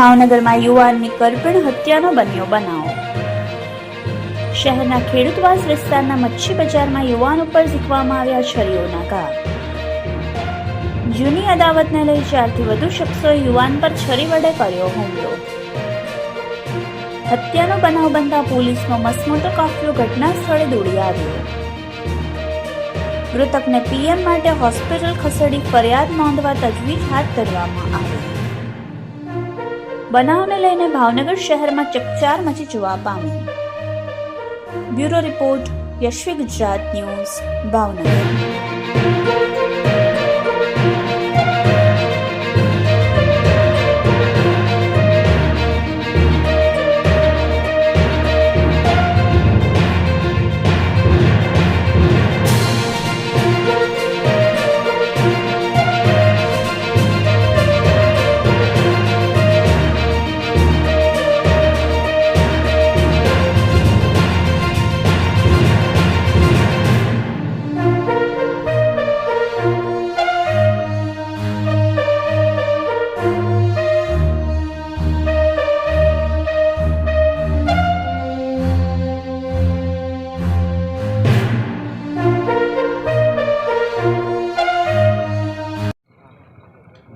ભાવનગરમાં યુવાનની કરપીણ હત્યાનો બન્યો બનાવ. શહેરના ખેડૂતવાસ વિસ્તારના મચ્છી બજારમાં યુવાન ઉપર ઝીકવામાં આવ્યા છરીઓના ઘા. જૂની અદાવતને લઈ ચારથી વધુ શખ્સોએ યુવાન પર છરી વડે કર્યો હુમલો. હત્યાનો બનાવ બનતા પોલીસનો મસમોટો કાફલો ઘટના સ્થળે દોડી આવ્યો. મૃતકને પીએમ માટે હોસ્પિટલ ખસેડી ફરિયાદ નોંધવા તજવીજ હાથ ધરવામાં આવી. બનાવને લઈને ભાવનગર શહેરમાં ચકચાર મચી જોવા પામી. Bureau report Yashvi Gujarat news Bhavnagar.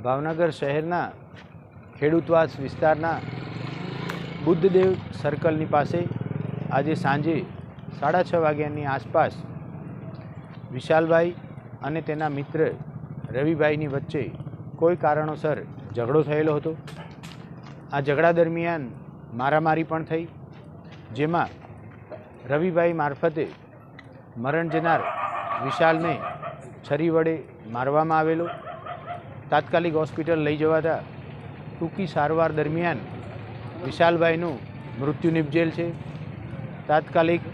Bhavnagar શહેરના ખેડૂતવાસ વિસ્તારના બુદ્ધદેવ સર્કલની પાસે આજે સાંજે સાડા છ વાગ્યાની આસપાસ વિશાલભાઈ અને તેના મિત્ર રવિભાઈની વચ્ચે કોઈ કારણોસર ઝઘડો થયેલો હતો. આ ઝઘડા દરમિયાન મારામારી પણ થઈ, જેમાં રવિભાઈ મારફતે મરણ જનાર વિશાલને છરી વડે મારવામાં આવેલો. તાત્કાલિક હોસ્પિટલ લઈ જવાતા ટૂંકી સારવાર દરમિયાન વિશાલભાઈનું મૃત્યુ નિપજેલ છે. તાત્કાલિક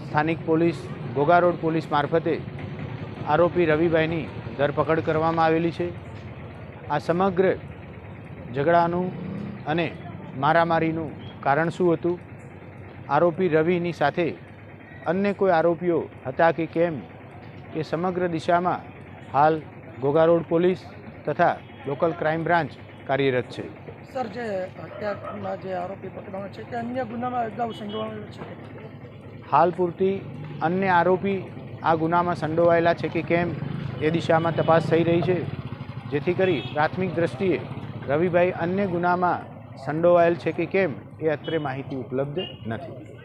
સ્થાનિક પોલીસ ઘોઘા રોડ પોલીસ મારફતે આરોપી રવિભાઈની ધરપકડ કરવામાં આવેલી છે. આ સમગ્ર ઝઘડાનું અને મારામારીનું કારણ શું હતું? આરોપી રવિની સાથે અન્ય કોઈ આરોપીઓ હતા કે કેમ? એ સમગ્ર દિશામાં હાલ ઘોઘા રોડ પોલીસ તથા લોકલ ક્રાઇમ બ્રાન્ચ કાર્યરત છે. સર જે હત્યાના જે આરોપી પકડવાનો છે કે અન્ય ગુનામાં અગાઉ સંડોવાયેલો છે હાલ પૂરતી અન્ય આરોપી આ ગુનામાં સંડોવાયેલા છે કે કેમ એ દિશામાં તપાસ થઈ રહી છે. જેથી કરી પ્રાથમિક દ્રષ્ટિએ રવિભાઈ અન્ય ગુનામાં સંડોવાયેલ છે કે કેમ એ અત્રે માહિતી ઉપલબ્ધ નથી.